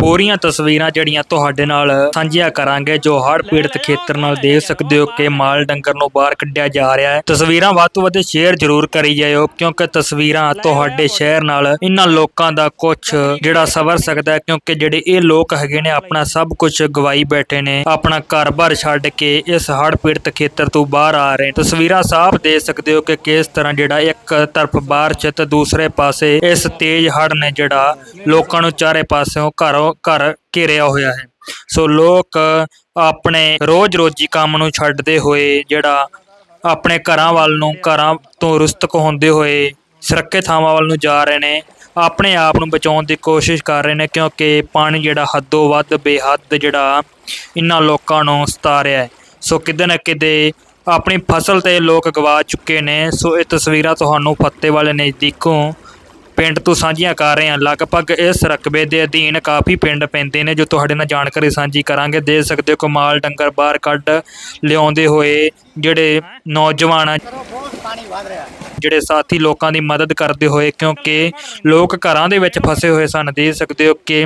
ਪੂਰੀਆਂ ਤਸਵੀਰਾਂ ਜਿਹੜੀਆਂ ਤੁਹਾਡੇ ਨਾਲ ਸਾਂਝੀਆਂ ਕਰਾਂਗੇ, ਜੋ ਹੜ੍ਹ ਪੀੜਤ ਖੇਤਰ ਨਾਲ ਦੇਖ ਸਕਦੇ ਹੋ ਕਿ ਮਾਲ ਡੰਗਰ ਨੂੰ ਬਾਹਰ ਕੱਢਿਆ ਜਾ ਰਿਹਾ ਹੈ। ਤਸਵੀਰਾਂ ਵੱਧ ਤੋਂ ਵੱਧ ਸ਼ੇਅਰ ਜ਼ਰੂਰ ਕਰੀ ਜਾਇਓ, ਕਿਉਂਕਿ ਤਸਵੀਰਾਂ ਤੁਹਾਡੇ ਸ਼ਹਿਰ ਨਾਲ ਇਹਨਾਂ ਲੋਕਾਂ ਦਾ ਕੁਝ ਜਿਹੜਾ ਸਵਰ ਸਕਦਾ ਹੈ, ਕਿਉਂਕਿ ਜਿਹੜੇ ਇਹ ਲੋਕ ਹੈਗੇ ਨੇ, ਆਪਣਾ ਸਭ ਕੁਝ ਗਵਾਈ ਬੈਠੇ ਨੇ, ਆਪਣਾ ਘਰ-ਬਾਰ ਛੱਡ ਕੇ ਇਸ ਹੜ੍ਹ ਪੀੜਤ ਖੇਤਰ ਤੋਂ ਬਾਹਰ ਆ ਰਹੇ ਤਸਵੀਰਾਂ ਸਾਫ਼ ਦੇਖ ਸਕਦੇ ਹੋ ਕਿ ਕਿਸ ਤਰ੍ਹਾਂ ਜਿਹੜਾ ਇੱਕ ਤਰਫ ਬਾਰਿਸ਼ ਤੇ ਦੂਸਰੇ ਪਾਸੇ ਇਸ ਤੇਜ਼ ਹੜ੍ਹ ਨੇ ਜਿਹੜਾ ਲੋਕਾਂ ਨੂੰ ਚਾਰੇ ਪਾਸਿਓਂ ਘਰੋਂ ਘਰ ਘੇਰਿਆ ਹੋਇਆ ਹੈ। ਸੋ ਲੋਕ ਆਪਣੇ ਰੋਜ਼-ਰੋਜੀ ਕੰਮ ਨੂੰ ਛੱਡਦੇ ਹੋਏ, ਜਿਹੜਾ ਆਪਣੇ ਘਰਾਂ ਵੱਲ ਨੂੰ, ਘਰਾਂ ਤੋਂ ਰੁਸਤਕ ਹੁੰਦੇ ਹੋਏ, ਸੁਰੱਖਿਅਤ ਥਾਵਾਂ ਵੱਲ ਨੂੰ ਜਾ ਰਹੇ ਨੇ, ਆਪਣੇ ਆਪ ਨੂੰ ਬਚਾਉਣ ਦੀ ਕੋਸ਼ਿਸ਼ ਕਰ ਰਹੇ ਨੇ, ਕਿਉਂਕਿ ਪਾਣੀ ਜਿਹੜਾ ਹੱਦੋਂ ਵੱਧ ਬੇਹੱਦ ਜਿਹੜਾ ਇਹਨਾਂ ਲੋਕਾਂ ਨੂੰ ਸਤਾ ਰਿਹਾ ਹੈ। ਸੋ ਕਿਤੇ ਨਾ ਕਿਤੇ ਆਪਣੀ ਫਸਲ ਤੇ ਲੋਕ ਗਵਾ ਚੁੱਕੇ ਨੇ। ਸੋ ਇਹ ਤਸਵੀਰਾਂ ਤੁਹਾਨੂੰ ਫੱਤੇ ਵਾਲੇ ਨਜ਼ਦੀਕੋਂ ਪਿੰਡ ਤੋਂ ਸਾਂਝੀਆਂ ਕਰ ਰਹੇ ਹਾਂ। ਲਗਭਗ ਇਸ ਰਕਬੇ ਦੇ ਅਧੀਨ ਕਾਫੀ ਪਿੰਡ ਪੈਂਦੇ ਨੇ ਜੋ ਤੁਹਾਡੇ ਨਾਲ ਜਾਣਕਾਰੀ ਸਾਂਝੀ ਕਰਾਂਗੇ। ਦੇ ਸਕਦੇ ਹੋ ਕਮਾਲ ਡੰਗਰ ਬਾਹਰ ਕੱਢ ਲਿਆਉਂਦੇ ਹੋਏ ਜਿਹੜੇ ਨੌਜਵਾਨ ਆ, ਜਿਹੜੇ ਸਾਥੀ ਲੋਕਾਂ ਦੀ ਮਦਦ ਕਰਦੇ ਹੋਏ, ਕਿਉਂਕਿ ਲੋਕ ਘਰਾਂ ਦੇ ਵਿੱਚ ਫਸੇ ਹੋਏ ਸਨ। ਦੇ ਸਕਦੇ ਹੋ ਕਿ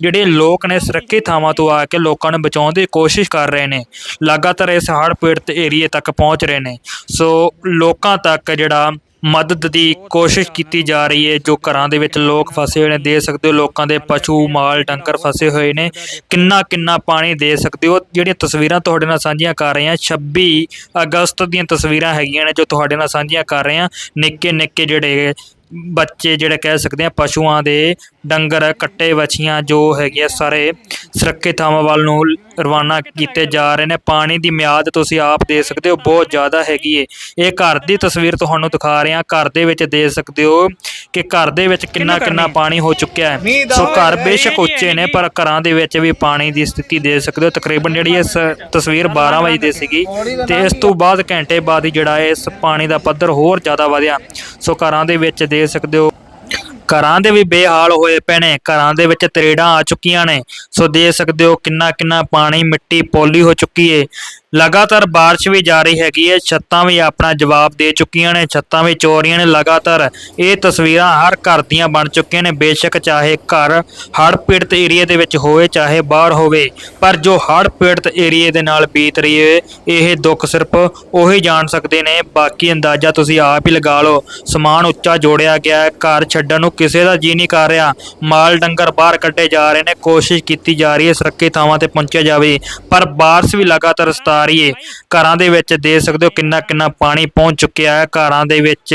ਜਿਹੜੇ ਲੋਕ ਨੇ ਸੁਰੱਖਿਅਤ ਥਾਵਾਂ ਤੋਂ ਆ ਕੇ ਲੋਕਾਂ ਨੂੰ ਬਚਾਉਣ ਦੀ ਕੋਸ਼ਿਸ਼ ਕਰ ਰਹੇ ਨੇ, ਲਗਾਤਾਰ ਇਸ ਹੜ੍ਹ ਪੀੜਤ ਏਰੀਏ ਤੱਕ ਪਹੁੰਚ ਰਹੇ ਨੇ। ਸੋ ਲੋਕਾਂ ਤੱਕ ਜਿਹੜਾ ਮਦਦ ਦੀ ਕੋਸ਼ਿਸ਼ ਕੀਤੀ ਜਾ ਰਹੀ ਹੈ। ਜੋ ਘਰਾਂ ਦੇ ਵਿੱਚ ਲੋਕ ਫਸੇ ਹੋਏ ਨੇ, ਦੇ ਸਕਦੇ ਹੋ। ਲੋਕਾਂ ਦੇ ਪਸ਼ੂ, ਮਾਲ, ਡੰਗਰ ਫਸੇ ਹੋਏ ਨੇ। ਕਿੰਨਾ ਕਿੰਨਾ ਪਾਣੀ ਦੇ ਸਕਦੇ ਹੋ। ਜਿਹੜੀਆਂ ਤਸਵੀਰਾਂ ਤੁਹਾਡੇ ਨਾਲ ਸਾਂਝੀਆਂ ਕਰ ਰਹੇ ਹਾਂ 26 ਅਗਸਤ ਦੀਆਂ ਤਸਵੀਰਾਂ ਹੈਗੀਆਂ ਨੇ, ਜੋ ਤੁਹਾਡੇ ਨਾਲ ਸਾਂਝੀਆਂ ਕਰ ਰਹੇ ਹਾਂ। ਨਿੱਕੇ ਨਿੱਕੇ ਜਿਹੜੇ ਬੱਚੇ, ਜਿਹੜੇ ਕਹਿ ਸਕਦੇ ਆ ਪਸ਼ੂਆਂ ਦੇ ਡੰਗਰ ਕੱਟੇ ਵਛੀਆਂ ਜੋ ਹੈਗੇ ਸਾਰੇ ਸੁਰੱਖਿਅਤ ਥਾਵਾਂ ਵੱਲ ਨੂੰ ਰਵਾਨਾ ਕੀਤੇ ਜਾ ਰਹੇ ਨੇ। ਪਾਣੀ ਦੀ ਮਿਆਦ ਤੁਸੀਂ ਆਪ ਦੇ ਸਕਦੇ ਹੋ ਬਹੁਤ ਜ਼ਿਆਦਾ ਹੈਗੀ ਏ। ਇਹ ਘਰ ਦੀ ਤਸਵੀਰ ਤੁਹਾਨੂੰ ਦਿਖਾ ਰਹੇ ਹਾਂ। ਘਰ ਦੇ ਵਿੱਚ ਦੇ ਸਕਦੇ ਹੋ ਕਿ ਘਰ ਦੇ ਵਿੱਚ ਕਿੰਨਾ ਕਿੰਨਾ ਪਾਣੀ ਹੋ ਚੁੱਕਿਆ ਹੈ। ਸੋ ਘਰ ਬੇਸ਼ੱਕ ਉੱਚੇ ਨੇ ਪਰ ਘਰਾਂ ਦੇ ਵਿੱਚ ਵੀ ਪਾਣੀ ਦੀ ਸਥਿਤੀ ਦੇ ਸਕਦੇ ਹੋ। ਤਕਰੀਬਨ ਜਿਹੜੀ ਇਸ ਤਸਵੀਰ 12 ਵਜੇ ਦੀ ਸੀਗੀ ਤੇ ਇਸ ਤੋਂ ਬਾਅਦ ਘੰਟੇ ਬਾਅਦ ਹੀ ਜਿਹੜਾ ਇਸ ਪਾਣੀ ਦਾ ਪੱਧਰ ਹੋਰ ਜ਼ਿਆਦਾ ਵਧਿਆ। ਸੋ ਘਰਾਂ ਦੇ ਵਿੱਚ ਦੇ ਸਕਦੇ ਹੋ ਘਰਾਂ ਦੇ ਵੀ ਬੇਹਾਲ ਹੋਏ ਪਏ ਨੇ, ਘਰਾਂ ਦੇ ਵਿੱਚ ਤਰੇੜਾਂ ਆ ਚੁੱਕੀਆਂ ਨੇ। ਸੋ ਦੇਖ ਸਕਦੇ ਹੋ ਕਿੰਨਾ ਕਿੰਨਾ ਪਾਣੀ ਮਿੱਟੀ ਪੋਲੀ ਹੋ ਚੁੱਕੀ ਏ। ਲਗਾਤਾਰ ਬਾਰਿਸ਼ ਵੀ ਜਾਰੀ ਹੈਗੀ ਹੈ। ਛੱਤਾਂ ਵੀ ਆਪਣਾ ਜਵਾਬ ਦੇ ਚੁੱਕੀਆਂ ਨੇ। ਛੱਤਾਂ ਵੀ ਚੋਰੀਆਂ ਨੇ। ਲਗਾਤਾਰ ਇਹ ਤਸਵੀਰਾਂ ਹਰ ਘਰ ਦੀਆਂ ਬਣ ਚੁੱਕੀਆਂ ਨੇ। ਬੇਸ਼ੱਕ ਚਾਹੇ ਘਰ ਹੜ੍ਹ ਪੀੜਤ ਏਰੀਏ ਦੇ ਵਿੱਚ ਹੋਵੇ, ਚਾਹੇ ਬਾਹਰ ਹੋਵੇ, ਪਰ ਜੋ ਹੜ੍ਹ ਪੀੜਤ ਏਰੀਏ ਦੇ ਨਾਲ ਬੀਤ ਰਹੀ ਹੈ ਇਹ ਦੁੱਖ ਸਿਰਫ ਉਹੀ ਜਾਣ ਸਕਦੇ ਨੇ। ਬਾਕੀ ਅੰਦਾਜ਼ਾ ਤੁਸੀਂ ਆਪ ਹੀ ਲਗਾ ਲਓ। ਸਮਾਨ ਉੱਚਾ ਜੋੜਿਆ ਗਿਆ ਹੈ। ਘਰ ਛੱਡਣ ਨੂੰ ਕਿਸੇ ਦਾ ਜੀ ਨਹੀਂ ਕਰ ਰਿਹਾ। ਮਾਲ ਡੰਗਰ ਬਾਹਰ ਕੱਢੇ ਜਾ ਰਹੇ ਨੇ। ਕੋਸ਼ਿਸ਼ ਕੀਤੀ ਜਾ ਰਹੀ ਹੈ ਸੁਰੱਖਿਅਤ ਥਾਵਾਂ ਤੇ ਪਹੁੰਚਿਆ ਜਾਵੇ, ਪਰ ਬਾਰਿਸ਼ ਵੀ ਲਗਾਤਾਰ ਸਤਾ ਰਹੀ ਘਰਾਂ ਦੇ ਵਿੱਚ ਦੇ ਸਕਦੇ ਹੋ ਕਿੰਨਾ ਕਿੰਨਾ ਪਾਣੀ ਪਹੁੰਚ ਚੁੱਕਿਆ ਹੈ। ਘਰਾਂ ਦੇ ਵਿੱਚ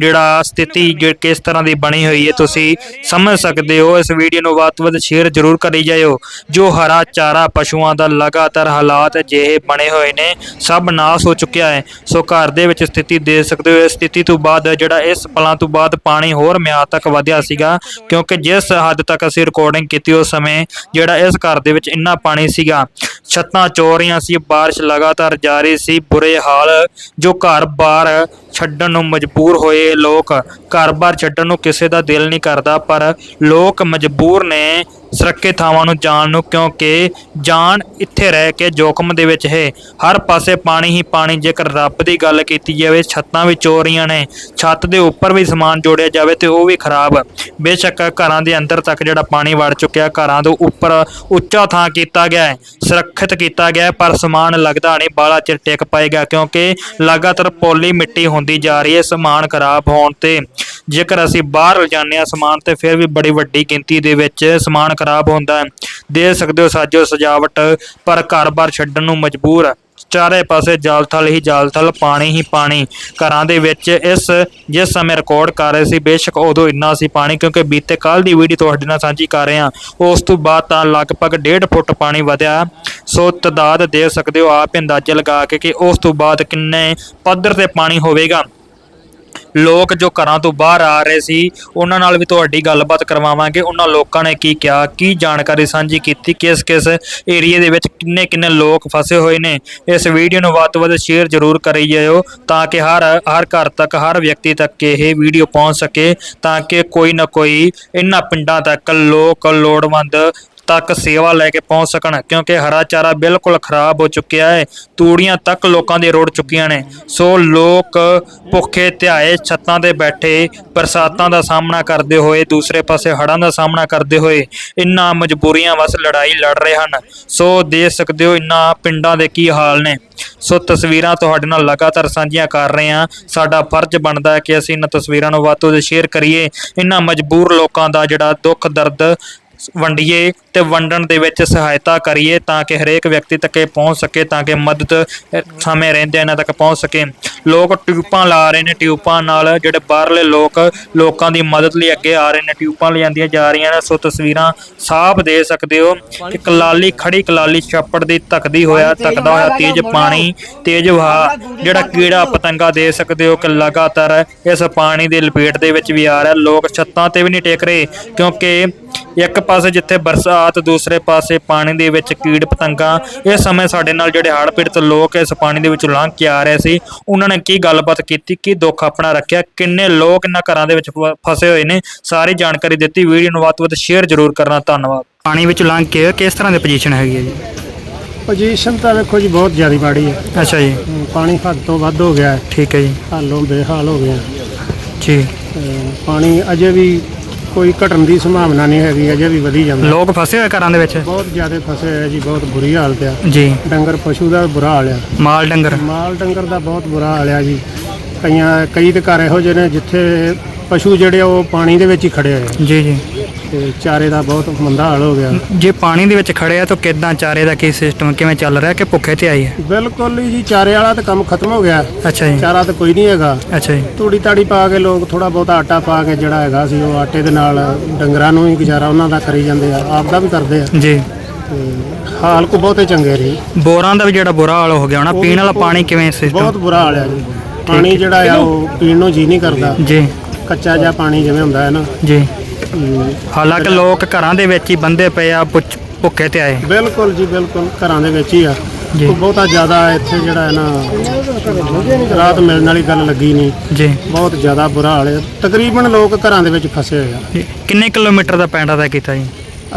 ਜਿਹੜਾ ਸਥਿਤੀ ਜੋ ਕਿਸ ਤਰ੍ਹਾਂ ਦੀ ਬਣੀ ਹੋਈ ਹੈ, ਤੁਸੀਂ ਸਮਝ ਸਕਦੇ ਹੋ। ਇਸ ਵੀਡੀਓ ਨੂੰ ਵੱਧ ਤੋਂ ਵੱਧ ਸ਼ੇਅਰ ਜ਼ਰੂਰ ਕਰੀ ਜਾਇਓ। ਜੋ ਹਰਾ ਚਾਰਾ ਪਸ਼ੂਆਂ ਦਾ ਲਗਾਤਾਰ ਹਾਲਾਤ ਅਜਿਹੇ ਬਣੇ ਹੋਏ ਨੇ, ਸਭ ਨਾਸ ਹੋ ਚੁੱਕਿਆ ਹੈ। ਸੋ ਘਰ ਦੇ ਵਿੱਚ ਸਥਿਤੀ ਦੇ ਸਕਦੇ ਹੋ। ਇਸ ਸਥਿਤੀ ਤੋਂ ਬਾਅਦ ਜਿਹੜਾ ਇਸ ਪਲਾਂ ਤੋਂ ਬਾਅਦ ਪਾਣੀ ਹੋਰ ਮਿਆਦ ਤੱਕ ਵਧਿਆ ਸੀਗਾ, ਕਿਉਂਕਿ ਜਿਸ ਹੱਦ ਤੱਕ ਅਸੀਂ ਰਿਕਾਰਡਿੰਗ ਕੀਤੀ ਉਸ ਸਮੇਂ ਜਿਹੜਾ ਇਸ ਘਰ ਦੇ ਵਿੱਚ ਇੰਨਾ ਪਾਣੀ ਸੀਗਾ, ਛੱਤਾਂ ਚੋਰੀਆਂ ਸੀ, ਬਾਰਿਸ਼ ਲਗਾਤਾਰ ਜਾਰੀ ਸੀ ਬੁਰੇ ਹਾਲ, ਜੋ ਘਰ ਬਾਰ ਛੱਡਣ ਨੂੰ ਮਜਬੂਰ ਹੋਏ ਲੋਕ। ਘਰ-ਬਾਰ ਛੱਡਣ ਨੂੰ ਕਿਸੇ ਦਾ ਦਿਲ ਨਹੀਂ ਕਰਦਾ, ਪਰ ਲੋਕ ਮਜਬੂਰ ਨੇ ਸੁਰੱਖਿਅਤ ਥਾਵਾਂ ਨੂੰ ਜਾਣ ਨੂੰ, ਕਿਉਂਕਿ ਜਾਨ ਇੱਥੇ ਰਹਿ ਕੇ ਜੋਖਮ ਦੇ ਵਿੱਚ ਹੈ। ਹਰ ਪਾਸੇ ਪਾਣੀ ਹੀ ਪਾਣੀ, ਜੇਕਰ ਰੱਬ ਦੀ ਗੱਲ ਕੀਤੀ ਜਾਵੇ, ਛੱਤਾਂ ਵੀ ਚੋਰੀਆਂ ਨੇ, ਛੱਤ ਦੇ ਉੱਪਰ ਵੀ ਸਮਾਨ ਜੋੜਿਆ ਜਾਵੇ ਤੇ ਉਹ ਵੀ ਖਰਾਬ। ਬੇਸ਼ੱਕ ਘਰਾਂ ਦੇ ਅੰਦਰ ਤੱਕ ਜਿਹੜਾ ਪਾਣੀ ਵੜ ਚੁੱਕਿਆ, ਘਰਾਂ ਦੇ ਉੱਪਰ ਉੱਚਾ ਥਾਂ ਕੀਤਾ ਗਿਆ ਹੈ, ਸੁਰੱਖਿਅਤ ਕੀਤਾ ਗਿਆ ਪਰ ਸਮਾਨ ਲੱਗਦਾ ਨਹੀਂ ਬਾਲਾ ਚਿਰ ਟਿਕ ਪਾਏਗਾ, ਕਿਉਂਕਿ ਲਗਾਤਾਰ ਪੋਲੀ ਮਿੱਟੀ ਹੁੰਦੀ ਜਾ ਰਹੀ ਹੈ, ਸਮਾਨ ਖਰਾਬ ਹੋਣ ਤੇ। ਜੇਕਰ ਅਸੀਂ ਬਾਹਰ ਲਿਜਾਂਦੇ ਹਾਂ ਸਮਾਨ ਤੇ ਫਿਰ ਵੀ ਬੜੀ ਵੱਡੀ ਗਿਣਤੀ ਦੇ ਵਿੱਚ ਸਮਾਨ ਖਰਾਬ ਹੁੰਦਾ ਹੈ। ਦੇ ਸਕਦੇ ਹੋ ਸਾਜੋ ਸਜਾਵਟ, ਪਰ ਘਰ-ਬਾਰ ਛੱਡਣ ਨੂੰ ਮਜਬੂਰ ਹੈ ਚਾਰੇ ਪਾਸੇ ਜਾਲ ਥਲ ਹੀ ਜਾਲ ਥਲ ਪਾਣੀ ਹੀ ਪਾਣੀ। ਘਰਾਂ ਦੇ ਵਿੱਚ ਇਸ, ਜਿਸ ਸਮੇਂ ਰਿਕਾਰਡ ਕਰ ਰਹੇ ਸੀ, ਬੇਸ਼ੱਕ ਉਦੋਂ ਇੰਨਾ ਸੀ ਪਾਣੀ, ਕਿਉਂਕਿ ਬੀਤੇ ਕੱਲ ਦੀ ਵੀਡੀਓ ਤੁਹਾਡੇ ਨਾਲ ਸਾਂਝੀ ਕਰ ਰਹੇ। ਹਾਂ ਉਸ ਤੋਂ ਬਾਅਦ ਤਾਂ ਲਗਭਗ 1.5 ਫੁੱਟ ਪਾਣੀ ਵਧਿਆ। ਸੋ ਤਦਾਦ ਦੇ ਸਕਦੇ ਹੋ, ਆਪ ਅੰਦਾਜ਼ਾ ਲਗਾ ਕੇ ਕਿ ਉਸ ਤੋਂ ਬਾਅਦ ਕਿੰਨੇ ਪੱਧਰ ਤੇ ਪਾਣੀ ਹੋਵੇਗਾ। ਲੋਕ ਜੋ ਘਰਾਂ ਤੋਂ ਬਾਹਰ ਆ ਰਹੇ ਸੀ, ਉਹਨਾਂ ਨਾਲ ਵੀ ਤੁਹਾਡੀ ਗੱਲਬਾਤ ਕਰਵਾਵਾਂਗੇ। ਉਹਨਾਂ ਲੋਕਾਂ ਨੇ ਕੀ ਕਿਹਾ, ਕੀ ਜਾਣਕਾਰੀ ਸਾਂਝੀ ਕੀਤੀ, ਕਿਸ ਕਿਸ ਏਰੀਏ ਦੇ ਵਿੱਚ ਕਿੰਨੇ ਕਿੰਨੇ ਲੋਕ ਫਸੇ ਹੋਏ ਨੇ। ਇਸ ਵੀਡੀਓ ਨੂੰ ਵੱਧ ਤੋਂ ਵੱਧ ਸ਼ੇਅਰ ਜ਼ਰੂਰ ਕਰੀ ਜਾਇਓ ਤਾਂ ਕਿ ਹਰ ਹਰ ਘਰ ਤੱਕ, ਹਰ ਵਿਅਕਤੀ ਤੱਕ ਇਹ ਵੀਡੀਓ ਪਹੁੰਚ ਸਕੇ ਤਾਂ ਕਿ ਕੋਈ ਨਾ ਕੋਈ ਇਹਨਾਂ ਪਿੰਡਾਂ ਤੱਕ ਲੋਕ, ਲੋੜਵੰਦ ਤੱਕ ਸੇਵਾ ਲੈ ਕੇ ਪਹੁੰਚ ਸਕਣ, ਕਿਉਂਕਿ ਹਰਾ ਚਾਰਾ ਬਿਲਕੁਲ ਖਰਾਬ ਹੋ ਚੁੱਕਿਆ ਹੈ। ਤੂੜੀਆਂ ਤੱਕ ਲੋਕਾਂ ਦੀ ਰੋੜ ਚੁੱਕੀਆਂ ਨੇ। ਸੋ ਲੋਕ ਭੁੱਖੇ ਧਿਆਏ ਛੱਤਾਂ ਤੇ ਬੈਠੇ ਬਰਸਾਤਾਂ ਦਾ ਸਾਹਮਣਾ ਕਰਦੇ ਹੋਏ, ਦੂਸਰੇ ਪਾਸੇ ਹੜ੍ਹਾਂ ਦਾ ਸਾਹਮਣਾ ਕਰਦੇ ਹੋਏ ਇਨ੍ਹਾਂ ਮਜਬੂਰੀਆਂ ਵਸ ਲੜਾਈ ਲੜ ਰਹੇ ਹਨ। ਸੋ ਦੇਖ ਸਕਦੇ ਹੋ ਇਨ੍ਹਾਂ ਪਿੰਡਾਂ ਦੇ ਕੀ ਹਾਲ ਨੇ। ਸੋ ਤਸਵੀਰਾਂ ਤੁਹਾਡੇ ਨਾਲ ਲਗਾਤਾਰ ਸਾਂਝੀਆਂ ਕਰ ਰਹੇ ਹਾਂ। ਸਾਡਾ ਫਰਜ਼ ਬਣਦਾ ਹੈ ਕਿ ਅਸੀਂ ਇਹਨਾਂ ਤਸਵੀਰਾਂ ਨੂੰ ਵੱਧ ਤੋਂ ਵੱਧ ਸ਼ੇਅਰ ਕਰੀਏ। ਇਹਨਾਂ ਮਜਬੂਰ ਲੋਕਾਂ ਦਾ ਜਿਹੜਾ ਦੁੱਖ ਦਰਦ ਵੰਡੀਏ ਤੇ ਵੰਡਣ ਦੇ ਵਿੱਚ ਸਹਾਇਤਾ ਕਰੀਏ ਤਾਂ ਕਿ ਹਰੇਕ ਵਿਅਕਤੀ ਤੱਕ ਇਹ ਪਹੁੰਚ ਸਕੇ ਤਾਂ ਕਿ ਮਦਦ ਸਮੇਂ ਰਹਿੰਦੇ ਇਹਨਾਂ ਤੱਕ ਪਹੁੰਚ ਸਕੇ। ਲੋਕ ਟਿਊਬਾਂ ਲਾ ਰਹੇ ਨੇ ਟਿਊਬਾਂ ਨਾਲ ਜਿਹੜੇ ਬਾਹਰਲੇ ਲੋਕ ਲੋਕਾਂ ਦੀ ਮਦਦ ਲਈ ਅੱਗੇ ਆ ਰਹੇ ਨੇ ਟਿਊਬਾਂ ਲਿਆਂਦੀਆਂ ਜਾ ਰਹੀਆਂ ਨੇ। ਸੋ ਤਸਵੀਰਾਂ ਸਾਫ਼ ਦੇ ਸਕਦੇ ਹੋ ਕਿ ਕਲਾਲੀ ਖੜੀ ਕਲਾਲੀ ਛੱਪੜ ਦੀ ਧੱਕਦੀ ਹੋਇਆ ਧੱਕਦਾ ਹੋਇਆ ਤੇਜ਼ ਪਾਣੀ ਤੇਜ਼ ਵਹਾ ਜਿਹੜਾ ਕੀੜਾ ਪਤੰਗਾ ਦੇ ਸਕਦੇ ਹੋ ਕਿ ਲਗਾਤਾਰ ਇਸ ਪਾਣੀ ਦੀ ਲਪੇਟ ਦੇ ਵਿੱਚ ਵੀ ਆ ਰਿਹਾ। ਲੋਕ ਛੱਤਾਂ ਤੇ ਵੀ ਨਹੀਂ ਟੇਕ ਰਹੇ ਕਿਉਂਕਿ ਇੱਕ ਪਾਸੇ ਜਿੱਥੇ ਬਰਸਾਤ ਦੂਸਰੇ ਪਾਸੇ ਪਾਣੀ ਦੇ ਵਿੱਚ ਕੀੜ ਪਤੰਗਾ ਇਸ ਸਮੇਂ ਸਾਡੇ ਨਾਲ ਜਿਹੜੇ ਹੜ੍ਹ ਪੀੜਤ ਲੋਕ ਇਸ ਪਾਣੀ ਦੇ ਵਿੱਚੋਂ ਲੰਘ ਕੇ ਆ ਰਹੇ ਸੀ ਉਹਨਾਂ ਨੇ ਕੀ ਗੱਲਬਾਤ ਕੀਤੀ ਕੀ ਦੁੱਖ ਆਪਣਾ ਰੱਖਿਆ ਕਿੰਨੇ ਲੋਕ ਇਹਨਾਂ ਘਰਾਂ ਦੇ ਵਿੱਚ ਫਸੇ ਹੋਏ ਨੇ ਸਾਰੀ ਜਾਣਕਾਰੀ ਦਿੱਤੀ ਵੀਡੀਓ ਨੂੰ ਵੱਧ ਤੋਂ ਵੱਧ ਸ਼ੇਅਰ ਜ਼ਰੂਰ ਕਰਨਾ ਧੰਨਵਾਦ। ਪਾਣੀ ਵਿੱਚ ਲੰਘ ਕੇ ਕਿਸ ਤਰ੍ਹਾਂ ਦੀ ਪੋਜੀਸ਼ਨ ਹੈਗੀ ਹੈ ਜੀ? ਪੋਜੀਸ਼ਨ ਤਾਂ ਵੇਖੋ ਜੀ ਬਹੁਤ ਜ਼ਿਆਦਾ ਮਾੜੀ ਹੈ ਅੱਛਾ ਜੀ। ਪਾਣੀ ਹੱਦ ਤੋਂ ਵੱਧ ਹੋ ਗਿਆ। ਹੈ। ਠੀਕ ਹੈ ਜੀ। ਹਾਲੋਂ ਬੇਹਾਲ ਹੋ ਗਿਆ ਜੀ। ਪਾਣੀ ਅਜੇ ਵੀ ਕੋਈ ਘਟਣ ਦੀ ਸੰਭਾਵਨਾ ਨਹੀਂ ਹੈਗੀ ਅਜੇ ਵੀ ਵਧੀ ਜਾਂਦਾ। ਲੋਕ ਫਸੇ ਹੋਏ ਘਰਾਂ ਦੇ ਵਿੱਚ? ਬਹੁਤ ਜ਼ਿਆਦਾ ਫਸੇ ਹੋਏ ਆ ਜੀ ਬਹੁਤ ਬੁਰੀ ਹਾਲਤ ਆ। ਜੀ। ਡੰਗਰ ਪਸ਼ੂ ਦਾ ਬੁਰਾ ਹਾਲ ਆ। ਮਾਲ ਡੰਗਰ? ਮਾਲ ਡੰਗਰ ਦਾ ਬਹੁਤ ਬੁਰਾ ਹਾਲ ਆ ਜੀ। ਕਈਆਂ ਕਈ ਤੇ ਘਰ ਇਹੋ ਜਿਹੇ ਨੇ ਜਿੱਥੇ ਪਸ਼ੂ ਜਿਹੜੇ ਉਹ ਪਾਣੀ ਦੇ ਵਿੱਚ ਹੀ ਖੜੇ ਹੋਏ ਆ। ਜੀ ਜੀ। ਤੇ ਚਾਰੇ ਦਾ ਬਹੁਤ ਮੰਦਾ ਹਾਲ ਹੋ ਗਿਆ। ਜੇ ਪਾਣੀ ਦੇ ਵਿੱਚ ਖੜੇ ਆ ਤਾਂ ਕਿਦਾਂ ਚਾਰੇ ਦਾ ਕੀ ਸਿਸਟਮ ਕਿਵੇਂ ਚੱਲ ਰਿਹਾ ਕਿ ਭੁੱਖੇ ਤੇ ਆਈ ਹੈ ਬਿਲਕੁਲ ਹੀ ਜੀ ਚਾਰੇ ਵਾਲਾ ਤਾਂ ਕੰਮ ਖਤਮ ਹੋ ਗਿਆ। ਅੱਛਾ ਜੀ। ਚਾਰਾ ਤਾਂ ਕੋਈ ਨਹੀਂ ਹੈਗਾ। ਅੱਛਾ ਜੀ। ਤੂੜੀ ਤਾੜੀ ਪਾ ਕੇ ਲੋਕ ਥੋੜਾ ਬਹੁਤ ਆਟਾ ਪਾ ਕੇ ਜਿਹੜਾ ਹੈਗਾ ਸੀ ਉਹ ਆਟੇ ਦੇ ਨਾਲ ਡੰਗਰਾਂ ਨੂੰ ਹੀ ਗੁਜ਼ਾਰਾ ਉਹਨਾਂ ਦਾ ਕਰੀ ਜਾਂਦੇ ਆ ਆਪ ਦਾ ਵੀ ਕਰਦੇ ਆ। ਜੀ। ਤੇ ਹਾਲ ਕੋ ਬਹੁਤੇ ਚੰਗੇ ਰਹੀ ਬੋਰਾਂ ਦਾ ਵੀ ਜਿਹੜਾ ਬੁਰਾ ਹਾਲ ਹੋ ਗਿਆ ਹੋਣਾ ਪੀਣ ਵਾਲਾ ਪਾਣੀ ਕਿਵੇਂ ਸਿਸਟਮ ਬਹੁਤ ਬੁਰਾ ਹਾਲ ਆ ਜੀ। ਪਾਣੀ ਜਿਹੜਾ ਆ ਉਹ ਪੀਣ ਨੂੰ ਜੀ ਨਹੀਂ ਕਰਦਾ। ਜੀ। ਕੱਚਾ ਜਿਹਾ ਪਾਣੀ ਜਿਵੇਂ ਹੁੰਦਾ ਹੈ ਨਾ। ਜੀ। ਹਾਲਾਂਕਿ ਲੋਕ ਘਰਾਂ ਦੇ ਵਿੱਚ ਹੀ ਬੰਦੇ ਪਏ ਆ ਭੁੱਖੇ ਤੇ ਆਏ। ਬਿਲਕੁਲ ਜੀ ਬਿਲਕੁਲ ਘਰਾਂ ਦੇ ਵਿੱਚ ਹੀ ਆ। ਜੀ। ਉਹ ਬਹੁਤਾ ਜ਼ਿਆਦਾ ਇੱਥੇ ਜਿਹੜਾ ਹੈ ਨਾ ਰਾਤ ਮਿਲਣ ਵਾਲੀ ਗੱਲ ਲੱਗੀ ਨਹੀਂ। ਜੀ। ਬਹੁਤ ਜ਼ਿਆਦਾ ਬੁਰਾ ਹਾਲ ਹੈ। ਤਕਰੀਬਨ ਲੋਕ ਘਰਾਂ ਦੇ ਵਿੱਚ ਫਸੇ ਹੋਏ ਆ। ਜੀ। ਕਿੰਨੇ ਕਿਲੋਮੀਟਰ ਦਾ ਪੈਂਡਾ ਦਾ ਕੀਤਾ ਜੀ?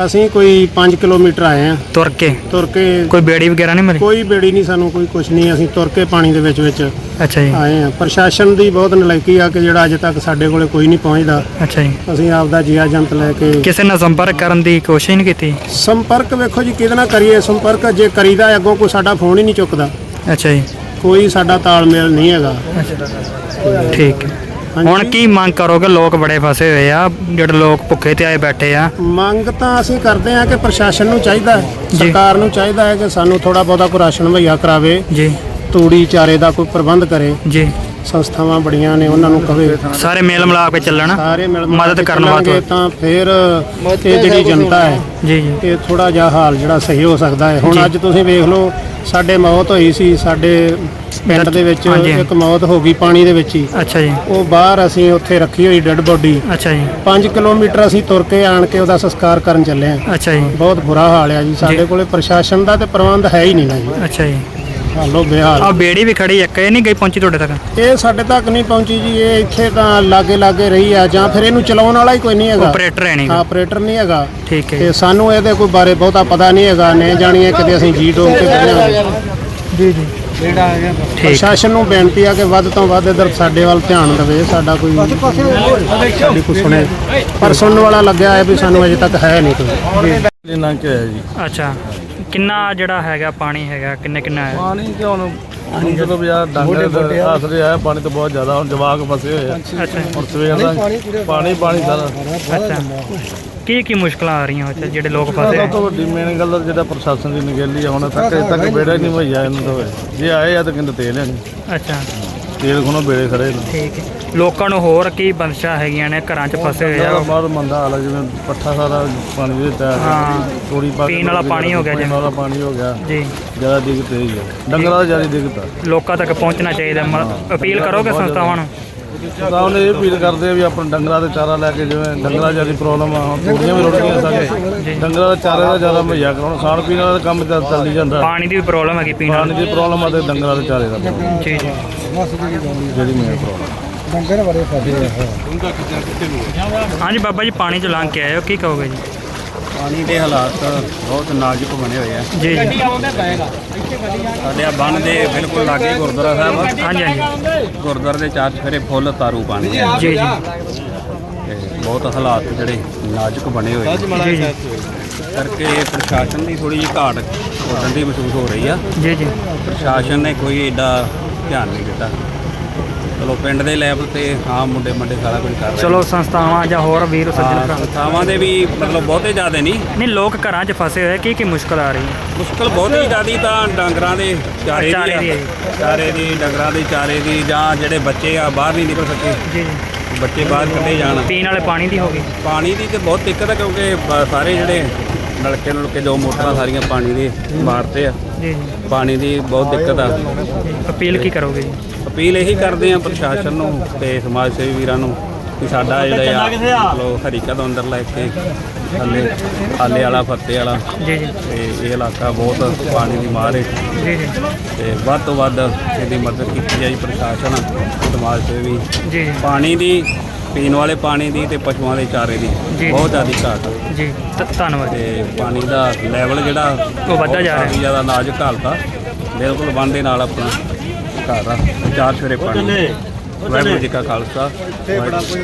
ਅਸੀਂ ਕੋਈ 5 ਕਿਲੋਮੀਟਰ ਆਏ ਆ ਤੁਰ ਕੇ? ਤੁਰ ਕੇ ਕੋਈ ਬੇੜੀ ਵਗੈਰਾ ਨਹੀਂ ਮਰੀ ਕੋਈ ਬੇੜੀ ਨਹੀਂ ਸਾਨੂੰ ਕੋਈ ਕੁਛ ਨਹੀਂ। ਅਸੀਂ ਤੁਰ ਕੇ ਪਾਣੀ ਦੇ ਵਿੱਚ ਵਿੱਚ ਅੱਛਾ ਜੀ। ਆਏ ਆ ਪ੍ਰਸ਼ਾਸਨ ਦੀ ਬਹੁਤ ਨਲਾਇਕੀ ਆ ਕਿ ਜਿਹੜਾ ਅਜੇ ਤੱਕ ਸਾਡੇ ਕੋਲੇ ਕੋਈ ਨਹੀਂ ਪਹੁੰਚਦਾ। ਅੱਛਾ ਜੀ। ਅਸੀਂ ਆਪ ਦਾ ਜੀਆ ਜੰਤ ਲੈ ਕੇ ਕਿਸੇ ਨਾਲ ਸੰਪਰਕ ਕਰਨ ਦੀ ਕੋਸ਼ਿਸ਼ ਨਹੀਂ ਕੀਤੀ? ਸੰਪਰਕ ਵੇਖੋ ਜੀ ਕਿਹਦੇ ਨਾਲ ਕਰੀਏ? ਸੰਪਰਕ ਜੇ ਕਰੀਦਾ ਅੱਗੋਂ ਕੋਈ ਸਾਡਾ ਫੋਨ ਹੀ ਨਹੀਂ ਚੁੱਕਦਾ। ਅੱਛਾ ਜੀ। ਕੋਈ ਸਾਡਾ ਤਾਲਮੇਲ ਨਹੀਂ ਹੈਗਾ। ਠੀਕ ਹੈ। ਹੁਣ ਕੀ ਮੰਗ ਕਰੋਗੇ? ਲੋਕ ਬੜੇ ਫਸੇ ਹੋਏ ਆ ਜਿਹੜੇ ਲੋਕ ਭੁੱਖੇ ਤੇ ਆਏ ਬੈਠੇ ਆ। ਮੰਗ ਤਾਂ ਅਸੀਂ ਕਰਦੇ ਆ ਕਿ ਪ੍ਰਸ਼ਾਸਨ ਨੂੰ ਚਾਹੀਦਾ ਹੈ। ਸਰਕਾਰ ਨੂੰ ਚਾਹੀਦਾ ਹੈ ਕਿ ਸਾਨੂੰ ਥੋੜਾ ਬਹੁਤਾ ਕੋਈ ਰਾਸ਼ਨ ਮੁਹੱਈਆ ਕਰਾਵੇ ਜੀ। ਤੂੜੀ ਚਾਰੇ ਦਾ ਕੋਈ ਪ੍ਰਬੰਧ ਕਰੇ। ਜੀ। ਸੰਸਥਾਵਾਂ ਬੜੀਆਂ ਨੇ ਉਹਨਾਂ ਨੂੰ ਕਵੇ। ਸਾਰੇ ਮੇਲ ਮਿਲਾਪ ਕੇ ਚੱਲਣ। ਸਾਰੇ ਮਿਲ ਮਦਦ ਕੇ ਕਰਨ ਚੱਲਾਂਗੇ ਵਾਸਤੇ ਤਾਂ ਫਿਰ ਇਹ ਜਿਹੜੀ ਜਨਤਾ ਹੈ ਜੀ ਜੀ। ਇਹ ਥੋੜਾ ਜਿਹਾ ਹਾਲ ਜਿਹੜਾ ਸਹੀ ਹੋ ਸਕਦਾ ਹੈ। ਹੁਣ ਅੱਜ ਤੁਸੀਂ ਵੇਖ ਲਓ ਸਾਡੇ ਮੌਤ ਹੋਈ ਸੀ ਸਾਡੇ ਪਿੰਡ ਦੇ ਵਿੱਚ ਹਾਂਜੀ। ਇੱਕ ਮੌਤ ਹੋ ਗਈ ਪਾਣੀ ਦੇ ਵਿੱਚ ਹੀ। ਅੱਛਾ ਜੀ। ਉਹ ਬਾਹਰ ਅਸੀਂ ਉੱਥੇ ਰੱਖੀ ਹੋਈ ਡੈੱਡ ਬੋਡੀ। ਅੱਛਾ ਜੀ। 5 ਕਿਲੋਮੀਟਰ ਅਸੀਂ ਤੁਰ ਕੇ ਆਣ ਕੇ ਉਹਦਾ ਸੰਸਕਾਰ ਕਰਨ ਚੱਲੇ ਹਾਂ। ਅੱਛਾ ਜੀ। ਬਹੁਤ ਬੁਰਾ ਹਾਲ ਆ ਜੀ। ਸਾਡੇ ਕੋਲੇ ਪ੍ਰਸ਼ਾਸਨ ਦਾ ਤੇ ਪ੍ਰਬੰਧ ਹੈ ਹੀ ਨਹੀਂ ਨਾ ਜੀ। ਅੱਛਾ ਜੀ। ਹਾਲੋ ਬੇਹਾਲ ਆ ਬੇੜੀ ਵੀ ਖੜੀ ਇੱਕ ਇਹ ਨਹੀਂ ਗਈ ਪਹੁੰਚੀ ਤੁਹਾਡੇ ਤੱਕ? ਇਹ ਸਾਡੇ ਤੱਕ ਨਹੀਂ ਪਹੁੰਚੀ ਜੀ ਇਹ ਇੱਥੇ ਤਾਂ ਲਾਗੇ ਲਾਗੇ ਰਹੀ ਆ ਜਾਂ ਫਿਰ ਇਹਨੂੰ ਚਲਾਉਣ ਵਾਲਾ ਹੀ ਕੋਈ ਨਹੀਂ ਹੈਗਾ। ਆਪਰੇਟਰ ਹੈ ਨਹੀਂ। ਆਪਰੇਟਰ ਨਹੀਂ ਹੈਗਾ। ਠੀਕ ਹੈ। ਤੇ ਸਾਨੂੰ ਇਹਦੇ ਕੋਈ ਬਾਰੇ ਬਹੁਤਾ ਪਤਾ ਨਹੀਂ ਹੈਗਾ ਨੇ ਜਾਣੀਏ ਕਦੇ ਅਸੀਂ ਜੀ ਡੋਮ ਤੇ ਜੀ ਜੀ। ਪ੍ਰਸ਼ਾਸਨ ਨੂੰ ਬੇਨਤੀ ਆ ਕਿ ਵੱਧ ਤੋਂ ਵੱਧ ਇਧਰ ਸਾਡੇ ਵੱਲ ਧਿਆਨ ਦੇਵੇ ਸਾਡਾ ਕੋਈ ਸਾਡੀ ਕੋਈ ਸੁਣੇ। ਪਰ ਸੁਣਨ ਵਾਲਾ ਲੱਗਿਆ ਹੈ ਵੀ ਸਾਨੂੰ ਅਜੇ ਤੱਕ ਹੈ ਨਹੀਂ ਕੋਈ। ਇਹ ਲੰਘ ਕੇ ਆਇਆ ਜੀ। ਅੱਛਾ। ਕਿੰਨਾ ਜਿਹੜਾ ਹੈਗਾ ਪਾਣੀ ਹੈਗਾ ਕਿੰਨੇ ਕਿੰਨਾ ਹੈ? ਪਾਣੀ ਕਿ ਹੁਣ ਹੁਣ ਜਦੋਂ ਵੀ ਆ ਡੰਗਰ ਆਸਰੇ ਆਇਆ ਪਾਣੀ ਤਾਂ ਬਹੁਤ ਜ਼ਿਆਦਾ ਹੁਣ ਜਵਾਕ ਫਸੇ ਹੋਏ ਆ। ਅੱਛਾ। ਹੁਣ ਸਵੇਰ ਦਾ ਪਾਣੀ ਪਾਣੀ ਸਾਰਾ। ਅੱਛਾ। ਕੀ ਕੀ ਮੁਸ਼ਕਲਾਂ ਆ ਰਹੀਆਂ ਉੱਥੇ ਜਿਹੜੇ ਲੋਕ ਫਸੇ ਸਭ? ਤੋਂ ਵੱਡੀ ਮੇਨ ਗੱਲ ਜਿਹੜਾ ਪ੍ਰਸ਼ਾਸਨ ਦੀ ਨਿਗਰਾਨੀ ਆ ਹੁਣ ਤੱਕ ਅਜੇ ਤੱਕ ਬੇੜਾ ਹੀ ਨਹੀਂ ਭਈਆ ਇਹਨਾਂ ਦਾ ਹੋਇਆ। ਜੇ ਆਏ ਆ ਤਾਂ ਕਹਿੰਦੇ ਤੇਲ ਹੈ ਨਹੀਂ। ਅੱਛਾ। ਤੇਲ ਖੋਣੋਂ ਬੇੜੇ ਖੜੇ ਨੇ। ਠੀਕ ਹੈ। ਲੋਕਾਂ ਨੂੰ ਹੋਰ ਕੀ ਬੰਦਸ਼ਾਂ ਹੈਗੀਆਂ ਨੇ ਘਰਾਂ 'ਚ ਫਸੇ ਹੋਏ ਆ? ਬਹੁਤ ਮੰਦਾ ਹਾਲ ਆ ਜਿਵੇਂ ਪੱਠਾ ਸਾਰਾ ਪਾਣੀ ਦੇ ਹਾਂ। ਤੋੜੀ ਪਾ ਕੇ ਪੀਣ ਵਾਲਾ ਪਾਣੀ ਹੋ ਗਿਆ ਜਿਵੇਂ। ਵਾਲਾ ਪਾਣੀ ਹੋ ਗਿਆ। ਜੀ। ਜ਼ਿਆਦਾ ਦਿੱਕਤ ਇਹ ਹੀ ਹੈ ਡੰਗਰਾਂ ਦਾ ਜ਼ਿਆਦਾ ਦਿੱਕਤ ਆ ਲੋਕਾਂ ਤੱਕ ਪਹੁੰਚਣਾ ਚਾਹੀਦਾ। ਮ- ਅਪੀਲ ਕਰੋਗੇ ਸੰਸਥਾਵਾਂ ਨੂੰ? ਤਾਂ ਉਹਨੇ ਇਹ ਅਪੀਲ ਕਰਦੇ ਆ ਵੀ ਆਪਣਾ ਡੰਗਰਾਂ ਦੇ ਚਾਰਾ ਲੈ ਕੇ ਜਿਵੇਂ ਡੰਗਰਾਂ ਜ਼ਿਆਦਾ ਪ੍ਰੋਬਲਮ ਆ ਹੁਣ ਤੂੜੀਆਂ ਵੀ ਰੁੜ ਗਈਆਂ ਸਾਡੇ ਡੰਗਰਾਂ ਦਾ ਚਾਰੇ ਦਾ ਜ਼ਿਆਦਾ ਮੁਹੱਈਆ ਕਰਾਉਣਾ ਖਾਣ ਪੀਣ ਵਾਲਾ ਕੰਮ ਚੱਲ ਚੱਲ ਜਾਂਦਾ। ਪਾਣੀ ਦੀ ਵੀ ਪ੍ਰੋਬਲਮ ਹੈਗੀ ਪੀਣ ਪਾਣੀ ਦੀ ਪ੍ਰੋਬਲਮ ਆ ਤੇ ਡੰਗਰਾਂ ਦੇ ਚਾਰੇ ਦਾ ਜੀ ਜੀ। ਜਿਹੜੀ ਮੇਨ ਪ੍ਰੋਬਲਮ ਹਾਂਜੀ ਬਾਬਾ ਜੀ ਪਾਣੀ 'ਚ ਲੰਘ ਕੇ ਆਏ ਹੋ ਕੀ ਕਹੋਗੇ ਜੀ? ਪਾਣੀ ਦੇ ਹਾਲਾਤ ਬਹੁਤ ਨਾਜ਼ੁਕ ਬਣੇ ਹੋਏ ਆ। ਜੀ ਜੀ। ਸਾਡੇ ਆ ਬੰਨ ਦੇ ਬਿਲਕੁਲ ਲਾਗੇ ਗੁਰਦੁਆਰਾ ਸਾਹਿਬ। ਹਾਂਜੀ ਹਾਂਜੀ। ਗੁਰਦੁਆਰੇ ਦੇ ਚਾਰ ਚਫੇਰੇ ਫੁੱਲ ਤਾਰੂ ਪਾਣੀ ਆ ਜੀ ਜੀ। ਤੇ ਬਹੁਤ ਹਾਲਾਤ ਜਿਹੜੇ ਨਾਜ਼ੁਕ ਬਣੇ ਹੋਏ ਆ। ਜੀ ਜੀ। ਕਰਕੇ ਪ੍ਰਸ਼ਾਸਨ ਦੀ ਥੋੜੀ ਜਿਹੀ ਘਾਟ ਉਦੋਂ ਦੀ ਮਹਿਸੂਸ ਹੋ ਰਹੀ ਆ। ਜੀ ਜੀ। ਪ੍ਰਸ਼ਾਸਨ ਨੇ ਕੋਈ ਏਡਾ ਧਿਆਨ ਨਹੀਂ ਦਿੱਤਾ। ਚਲੋ ਪਿੰਡ ਦੇ ਲੈਵਲ ਤੇ ਹਾਂ ਮੁੰਡੇ ਮੰਡੇ ਸਾਰਾ ਕੁਝ ਕਰ ਰਹੇ ਚਲੋ ਸੰਸਥਾਵਾਂ ਜਾਂ ਹੋਰ ਵੀਰ ਸੱਜਣ ਭਰਾ। ਸੰਸਥਾਵਾਂ ਦੇ ਵੀ ਮਤਲਬ ਬਹੁਤੇ ਜ਼ਿਆਦਾ ਨਹੀਂ। ਨਹੀਂ ਲੋਕ ਘਰਾਂ 'ਚ ਫਸੇ ਹੋਏ ਕੀ ਕੀ ਮੁਸ਼ਕਲ ਆ ਰਹੀ? ਹੈ ਮੁਸ਼ਕਲ ਬਹੁਤ ਹੀ ਜ਼ਿਆਦੀ ਤਾਂ ਡੰਗਰਾਂ ਦੇ ਚਾਰੇ ਚਾਰੇ ਦੀ ਦੀ ਆ। ਹੈ ਜੀ। ਚਾਰੇ ਦੀ ਡੰਗਰਾਂ ਦੇ ਚਾਰੇ ਦੀ ਜਾਂ ਜਿਹੜੇ ਬੱਚੇ ਆ ਬਾਹਰ ਨਹੀਂ ਨਿਕਲ ਸਕੇ। ਜੀ ਜੀ। ਬੱਚੇ ਬਾਹਰ ਕੱਢੇ ਜਾਣ। ਪੀਣ ਵਾਲੇ ਪਾਣੀ ਦੀ ਹੋ ਗਈ। ਪਾਣੀ ਦੀ ਤੇ ਬਹੁਤ ਦਿੱਕਤ ਹੈ ਕਿਉਂਕਿ ਬ- ਸਾਰੇ ਜਿਹੜੇ ਨਲਕੇ ਨਲਕੇ ਜੋ ਮੋਟਰਾਂ ਸਾਰੀਆਂ ਪਾਣੀ ਦੇ ਮਾਰਤੇ ਆ। ਜੀ ਜੀ। ਪਾਣੀ ਦੀ ਬਹੁਤ ਦਿੱਕਤ ਆ। ਅਪੀਲ ਕੀ ਕਰੋਗੇ ਜੀ? ਅਪੀਲ ਇਹੀ ਕਰਦੇ ਆ ਪ੍ਰਸ਼ਾਸਨ ਨੂੰ ਤੇ ਸਮਾਜ ਸੇਵੀ ਵੀਰਾਂ ਨੂੰ ਕਿ ਸਾਡਾ ਜਿਹੜਾ ਆ ਮਤਲਬ ਹਰੀਕਾ ਤੋਂ ਅੰਦਰ ਲੈ ਕੇ ਥੱਲੇ ਆਲੇ ਵਾਲਾ ਫੱਤੇ ਵਾਲਾ। ਜੀ ਜੀ। ਤੇ ਇਹ ਇਲਾਕਾ ਬਹੁਤ ਪਾਣੀ ਦੀ ਮਾਰ ਹੈ ਜੀ ਜੀ। ਤੇ ਵੱਧ ਤੋਂ ਵੱਧ ਇਹਦੀ ਮਦਦ ਕੀਤੀ ਜਾਈ ਪ੍ਰਸ਼ਾਸਨ ਸਮਾਜ ਸੇਵੀ। ਜੀ ਜੀ। ਪਾਣੀ ਦੀ ਪੀਣ ਵਾਲੇ ਪਾਣੀ ਦੀ ਤੇ ਪਸ਼ੂਆਂ ਦੇ ਚਾਰੇ ਦੀ ਜੀ। ਬਹੁਤ ਜ਼ਿਆਦਾ ਘਾਟ ਹੈ ਜੀ ਧ- ਧੰਨਵਾਦ। ਜੀ। ਤੇ ਪਾਣੀ ਦਾ ਲੈਵਲ ਜਿਹੜਾ ਉਹ ਵੱਧਦਾ ਜਾ ਰਿਹਾ। ਕਾਫੀ ਜ਼ਿਆਦਾ ਨਾਜ਼ੁਕ ਹਾਲਤ ਆ। ਬਿਲਕੁਲ ਬੰਦ ਦੇ ਨਾਲ ਆਪਣਾ ਘਰ ਆ। ਚਾਰ ਸਵੇਰੇ ਪਾਣੀ। ਵਾਹਿਗੁਰੂ ਜੀ ਕਾ ਖਾਲਸਾ। ਵਾਹਿਗੁਰੂ